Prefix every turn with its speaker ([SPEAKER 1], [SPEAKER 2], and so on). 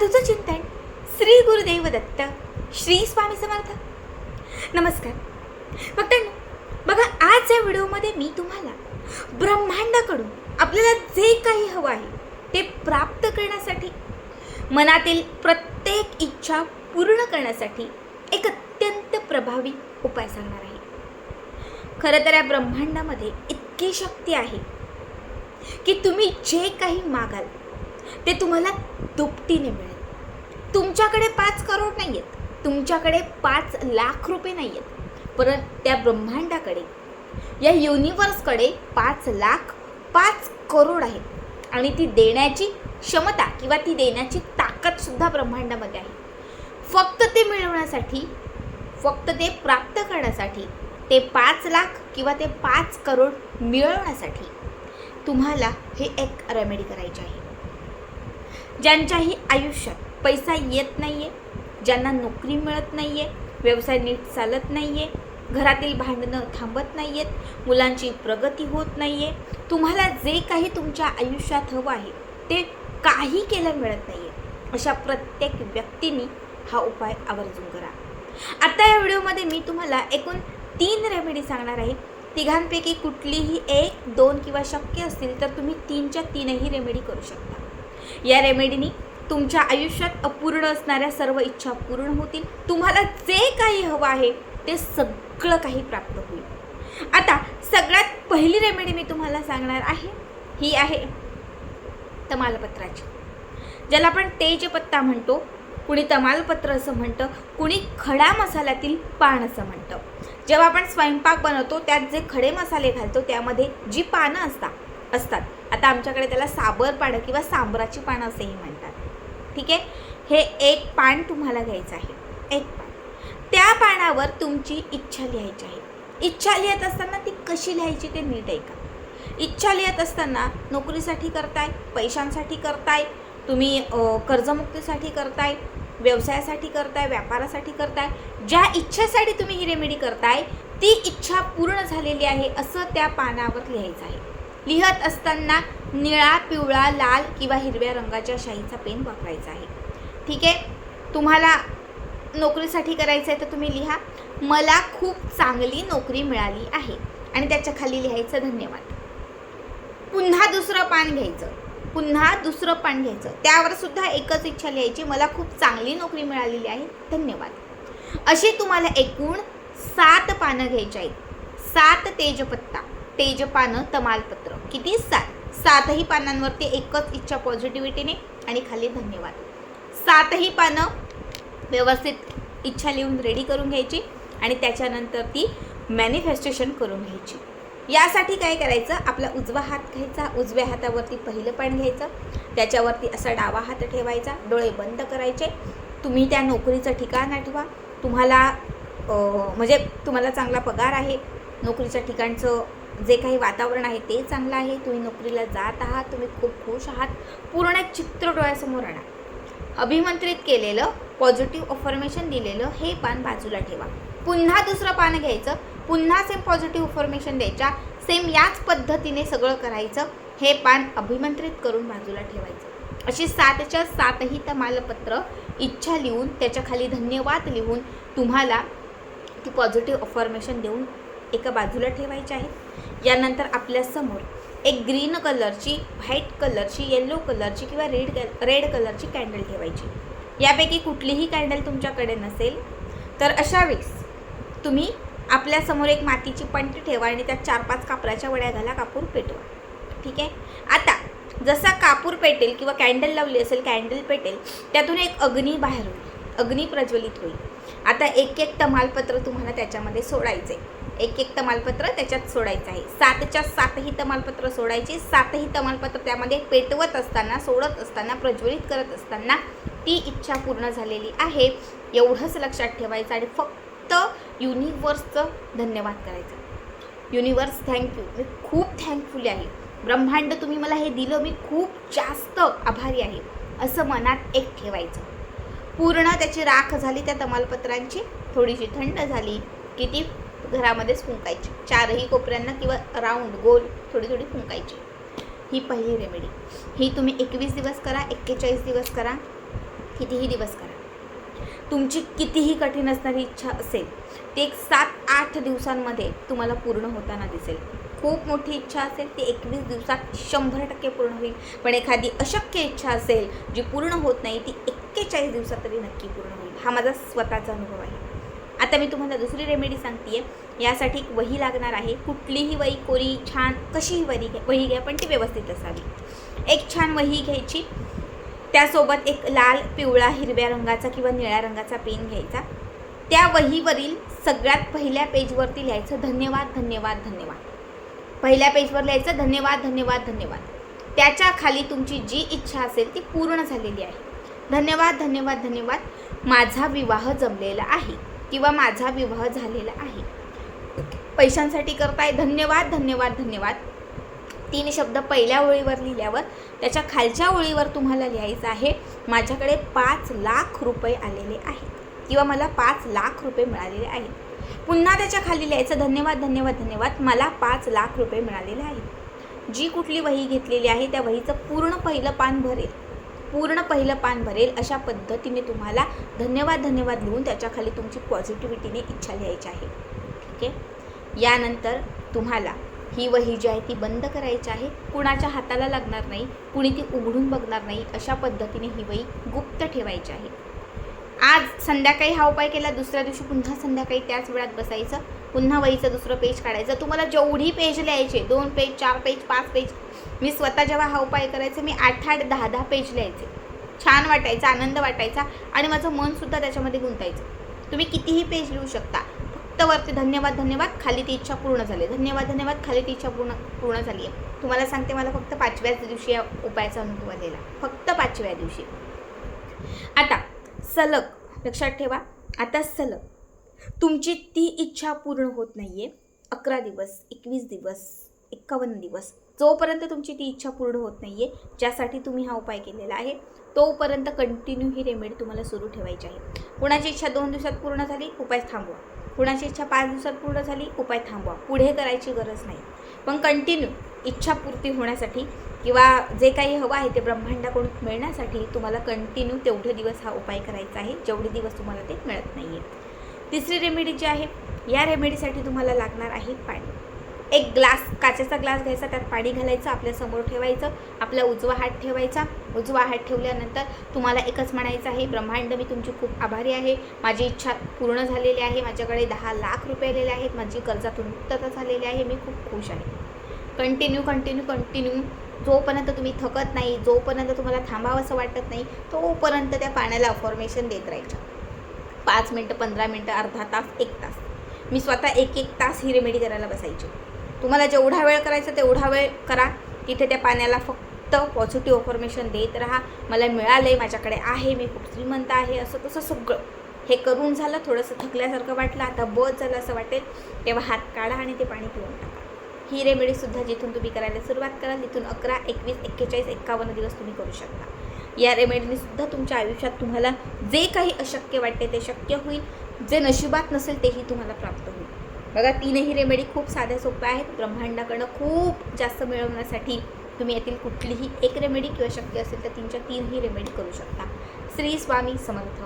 [SPEAKER 1] तुझं चिंतन श्री गुरुदेव दत्त श्री स्वामी समर्थ. नमस्कार. भक्तांनो बघा आज या व्हिडिओमध्ये मी तुम्हाला ब्रह्मांडाकडून आपल्याला जे काही हवं आहे ते प्राप्त करण्यासाठी मनातील प्रत्येक इच्छा पूर्ण करण्यासाठी एक अत्यंत प्रभावी उपाय सांगणार आहे. खरं तर या ब्रह्मांडामध्ये इतकी शक्ती आहे की तुम्ही जे काही मागाल ते तुम्हाला दुपटीने मिळेल. तुमच्याकडे पाच करोड नाही आहेत तुमच्याकडे पाच लाख रुपये नाही आहेत परत त्या ब्रह्मांडाकडे या युनिवर्सकडे पाच लाख पाच करोड आहेत. आणि ती देण्याची क्षमता किंवा ती देण्याची ताकदसुद्धा ब्रह्मांडामध्ये आहे. फक्त ते मिळवण्यासाठी फक्त ते प्राप्त करण्यासाठी ते पाच लाख किंवा ते पाच करोड मिळवण्यासाठी तुम्हाला हे एक रेमेडी करायची आहे. ज्यांच्याही आयुष्यात पैसा येत नाही आहे ज्यांना नोकरी मिळत नाही आहे व्यवसाय नीट चालत नाही आहे घरातील भांडणं थांबत नाही आहेत मुलांची प्रगती होत नाही आहे तुम्हाला जे काही तुमच्या आयुष्यात हवं आहे ते काही केलं मिळत नाही आहे अशा प्रत्येक व्यक्तीने हा उपाय आवर्जून करा. आता या व्हिडिओमध्ये मी तुम्हाला एकूण तीन रेमेडी सांगणार आहे. तिघांपैकी कुठलीही एक दोन किंवा शक्य असतील तर तुम्ही तीनच्या तीनही रेमेडी करू शकता. या रेमेडीनी तुमच्या आयुष्यात अपूर्ण असणाऱ्या सर्व इच्छा पूर्ण होतील. तुम्हाला जे काही हवं आहे ते सगळं काही प्राप्त होईल. आता सगळ्यात पहिली रेमेडी मी तुम्हाला सांगणार आहे ही आहे तमालपत्राची. ज्याला आपण तेजपत्ता म्हणतो कुणी तमालपत्र असं म्हणतं कुणी खडा मसाल्यातील पान असं म्हणतं. जेव्हा आपण स्वयंपाक बनवतो त्यात जे खडे मसाले घालतो त्यामध्ये जी पानं असतात असतात. आता आमच्याकडे त्याला साबर पानं किंवा सांबराची पानं असेही म्हणतात. ठीक आहे? हे एक पान तुम्हाला घ्यायचं आहे. एक पान. त्या पानावर तुमची इच्छा लिहायची आहे. इच्छा लिहित असताना ती कशी लिहायची ते नीट ऐका. इच्छा लिहित असताना नोकरीसाठी करताय पैशांसाठी करताय तुम्ही कर्जमुक्तीसाठी करताय व्यवसायासाठी करताय व्यापारासाठी करताय ज्या इच्छेसाठी तुम्ही ही रेमेडी करताय ती इच्छा पूर्ण झालेली आहे असं त्या पानावर लिहायचं आहे. लिहत असताना निळा पिवळा लाल किंवा हिरव्या रंगाच्या शाईचा पेन वापरायचा आहे. ठीक आहे? तुम्हाला नोकरीसाठी करायचं आहे तर तुम्ही लिहा. मला खूप चांगली नोकरी मिळाली आहे. आणि त्याच्याखाली लिहायचं धन्यवाद. पुन्हा दुसरं पान घ्यायचं. पुन्हा दुसरं पान घ्यायचं. त्यावर सुद्धा एकच इच्छा लिहायची. मला खूप चांगली नोकरी मिळालेली आहे. धन्यवाद. अशी तुम्हाला एकूण सात पानं घ्यायची आहेत. सात तेजपत्ता. तेजपानं तमालपत्र. किती सात सातही पानांवरती एकच इच्छा पॉझिटिव्हिटीने आणि खाली धन्यवाद. सातही पानं व्यवस्थित इच्छा लिहून रेडी करून घ्यायची आणि त्याच्यानंतर ती मॅनिफेस्टेशन करून घ्यायची. यासाठी काय करायचं? आपला उजवा हात घ्यायचा उजव्या हातावरती पहिलं पान घ्यायचं त्याच्यावरती असा डावा हात ठेवायचा डोळे बंद करायचे. तुम्ही त्या नोकरीचं ठिकाण आठवा. तुम्हाला म्हणजे तुम्हाला चांगला पगार आहे नोकरीच्या ठिकाणचं जे काही वातावरण आहे ते चांगलं आहे. तुम्ही नोकरीला जात आहात. तुम्ही खूप खुश आहात. पूर्ण एक चित्र डोळ्यासमोर आणा. अभिमंत्रित केलेलं पॉझिटिव्ह अफर्मेशन दिलेलं हे पान बाजूला ठेवा. पुन्हा दुसरं पान घ्यायचं. पुन्हा सेम पॉझिटिव्ह इन्फॉर्मेशन द्यायच्या. सेम याच पद्धतीने सगळं करायचं. हे पान अभिमंत्रित करून बाजूला ठेवायचं. अशी सातच्या सातही तमालपत्र इच्छा लिहून त्याच्याखाली धन्यवाद लिहून तुम्हाला ती पॉझिटिव्ह अफॉर्मेशन देऊन एका बाजूला ठेवायचे आहेत. यानंतर आपल्यासमोर एक ग्रीन कलरची व्हाईट कलरची येल्लो कलरची किंवा रेड रेड कलरची कॅन्डल ठेवायची. यापैकी कुठलीही कॅन्डल तुमच्याकडे नसेल तर अशा वेळेस तुम्ही आपल्यासमोर एक मातीची पंट ठेवा आणि त्यात चार पाच कापराच्या वड्या घाला कापूर पेटवा. ठीक आहे? आता जसा कापूर पेटेल किंवा कॅन्डल लावली असेल कॅन्डल पेटेल त्यातून एक अग्नी बाहेर होईल. अग्नी प्रज्वलित होईल. आता एक एक तमालपत्र तुम्हाला त्याच्यामध्ये सोडायचे एक एक तमालपत्र त्याच्यात सोडायचं आहे. सातच्या सातही तमालपत्र सोडायची. सातही तमालपत्र त्यामध्ये पेटवत असताना सोडत असताना प्रज्वलित करत असताना ती इच्छा पूर्ण झालेली आहे. एवढंच लक्षात ठेवायचं आणि फक्त युनिवर्सचं धन्यवाद करायचं. युनिवर्स थँक्यू मी खूप थँकफुल आहे. ब्रह्मांड तुम्ही मला हे दिलं मी खूप जास्त आभारी आहे. असं मनात एक ठेवायचं. पूर्ण त्याची राख झाली त्या तमालपत्रांची. थोडीशी थंड झाली. की ती घरामध्येच फुंकायची. चारही कोपऱ्यांना किंवा राऊंड गोल थोडी थोडी फुंकायची. ही पहिली रेमेडी ही तुम्ही एकवीस दिवस करा एक्केचाळीस दिवस करा कितीही दिवस करा. तुमची कितीही कठीण असणारी इच्छा असेल ती एक सात आठ दिवसांमध्ये तुम्हाला पूर्ण होताना दिसेल. खूप मोठी इच्छा असेल ती एकवीस दिवसात शंभर टक्के पूर्ण होईल. पण एखादी अशक्य इच्छा असेल जी पूर्ण होत नाही ती एक्केचाळीस दिवसात तरी नक्की पूर्ण होईल. हा माझा स्वतःचा अनुभव आहे. आता मी तुम्हाला दुसरी रेमेडी सांगते यासाठी एक वही लागणार आहे. कुठलीही वही कोरी छान कशीही वही घ्या वही घ्या पण ती व्यवस्थित असावी. एक छान वही घ्यायची. त्यासोबत एक लाल पिवळा हिरव्या रंगाचा किंवा निळ्या रंगाचा पेन घ्यायचा. त्या वहीवरील सगळ्यात पहिल्या पेजवरती लिहायचं धन्यवाद धन्यवाद धन्यवाद. पहिल्या पेजवर लिहायचं धन्यवाद धन्यवाद धन्यवाद. त्याच्याखाली तुमची जी इच्छा असेल ती पूर्ण झालेली आहे. धन्यवाद धन्यवाद धन्यवाद. माझा विवाह जमलेला आहे. किंवा माझा विवाह झालेला आहे. पैशांसाठी करताय धन्यवाद धन्यवाद धन्यवाद. तीन शब्द पहिल्या ओळीवर लिहिल्यावर त्याच्या खालच्या ओळीवर तुम्हाला लिहायचं आहे माझ्याकडे पाच लाख रुपये आलेले आहेत किंवा मला पाच लाख रुपये मिळालेले आहेत. पुन्हा त्याच्याखाली लिहायचं धन्यवाद धन्यवाद धन्यवाद मला पाच लाख रुपये मिळालेले आहेत. जी कुठली वही घेतलेली आहे त्या वहीचं पूर्ण पहिलं पान भरेल. पूर्ण पहिलं पान भरेल अशा पद्धतीने तुम्हाला धन्यवाद धन्यवाद लिहून त्याच्याखाली तुमची पॉझिटिव्हिटीने इच्छा लिहायची आहे. ठीक आहे? यानंतर तुम्हाला ही वही जी आहे ती बंद करायची आहे. कुणाच्या हाताला लागणार नाही कुणी ती उघडून बघणार नाही अशा पद्धतीने ही वही गुप्त ठेवायची आहे. आज संध्याकाळी हा उपाय केला दुसऱ्या दिवशी पुन्हा संध्याकाळी त्याच वेळात बसायचं पुन्हा वहीचं दुसरं पेज काढायचं. तुम्हाला जेवढी पेज लिहायचे दोन पेज चार पेज पाच पेज मी स्वतः जेव्हा हा उपाय करायचे मी आठ आठ दहा दहा पेज लिहायचे. छान वाटायचा आनंद वाटायचा आणि माझं मनसुद्धा त्याच्यामध्ये गुंतायचं. तुम्ही कितीही पेज लिहू शकता फक्त वरती धन्यवाद धन्यवाद खाली ती इच्छा पूर्ण झाली. धन्यवाद धन्यवाद खाली ती इच्छा पूर्ण पूर्ण झाली आहे. तुम्हाला सांगते मला फक्त पाचव्याच दिवशी या उपायाचा अनुभव आलेला फक्त पाचव्या दिवशी. आता सलग लक्षात ठेवा. आता सलग. तुमची ती इच्छा पूर्ण होत नाही आहे अकरा दिवस एकवीस दिवस एक्कावन्न दिवस. जोपर्यंत तुमची ती इच्छा पूर्ण होत नाही आहे ज्यासाठी तुम्ही हा उपाय केलेला आहे तोपर्यंत कंटिन्यू ही रेमेडी तुम्हाला सुरू ठेवायची आहे. कुणाची इच्छा दोन दिवसात पूर्ण झाली? उपाय थांबवा. कुणाची इच्छा पाच दिवसात पूर्ण झाली? उपाय थांबवा. पुढे करायची गरज नाही. पण कंटिन्यू इच्छापूर्ती होण्यासाठी किंवा जे काही हवं आहे ते ब्रह्मांडाकडून मिळण्यासाठी तुम्हाला कंटिन्यू तेवढे दिवस हा उपाय करायचा आहे. जेवढे दिवस तुम्हाला ते मिळत नाही आहे तिसरी रेमेडी जी आहे या रेमेडीसाठी तुम्हाला लागणार आहे पाणी. एक ग्लास काचेचा ग्लास घ्यायचा त्यात पाणी घालायचं आपल्यासमोर ठेवायचं आपला उजवा हात ठेवायचा. उजवा हात ठेवल्यानंतर तुम्हाला एकच म्हणायचं आहे ब्रह्मांड मी तुमची खूप आभारी आहे. माझी इच्छा पूर्ण झालेली आहे. माझ्याकडे दहा लाख रुपये आलेले आहेत. माझी कर्जातून मुक्तता झालेली आहे. मी खूप खुश आहे. कंटिन्यू कंटिन्यू कंटिन्यू जोपर्यंत तुम्ही थकत नाही जोपर्यंत तुम्हाला थांबावंसं वाटत नाही तोपर्यंत त्या पाण्याला अफॉर्मेशन देत राहायच्या पाच मिनटं पंधरा मिनटं अर्धा तास एक तास. मी स्वतः एक एक तास ही रेमेडी करायला बसायची. तुम्हाला जेवढा वेळ करायचा तेवढा वेळ करा. तिथे त्या पाण्याला फक्त पॉझिटिव्ह अफॉर्मेशन देत राहा. मला मिळालं आहे माझ्याकडे आहे मी खूप श्रीमंत आहे असं तसं सगळं. हे करून झालं थोडंसं थकल्यासारखं वाटलं आता बस झालं असं वाटेल. तेव्हा हात काढा आणि ते पाणी पिऊन टाका. ही रेमेडीसुद्धा जिथून तुम्ही करायला सुरुवात कराल तिथून अकरा एकवीस एक्केचाळीस एक्कावन्न दिवस तुम्ही करू शकता. या रेमेडीनेसुद्धा तुमच्या आयुष्यात तुम्हाला जे काही अशक्य वाटते ते शक्य होईल. जे नशिबात नसेल तेही तुम्हाला प्राप्त होईल. बघा तीनही रेमेडी खूप साध्या सोप्या आहेत. ब्रह्मांडाकडनं खूप जास्त मिळवण्यासाठी तुम्ही यातील कुठलीही एक रेमेडी किंवा शक्य असेल तर तीनच्या तीनही रेमेडी करू शकता. श्री स्वामी समर्थ.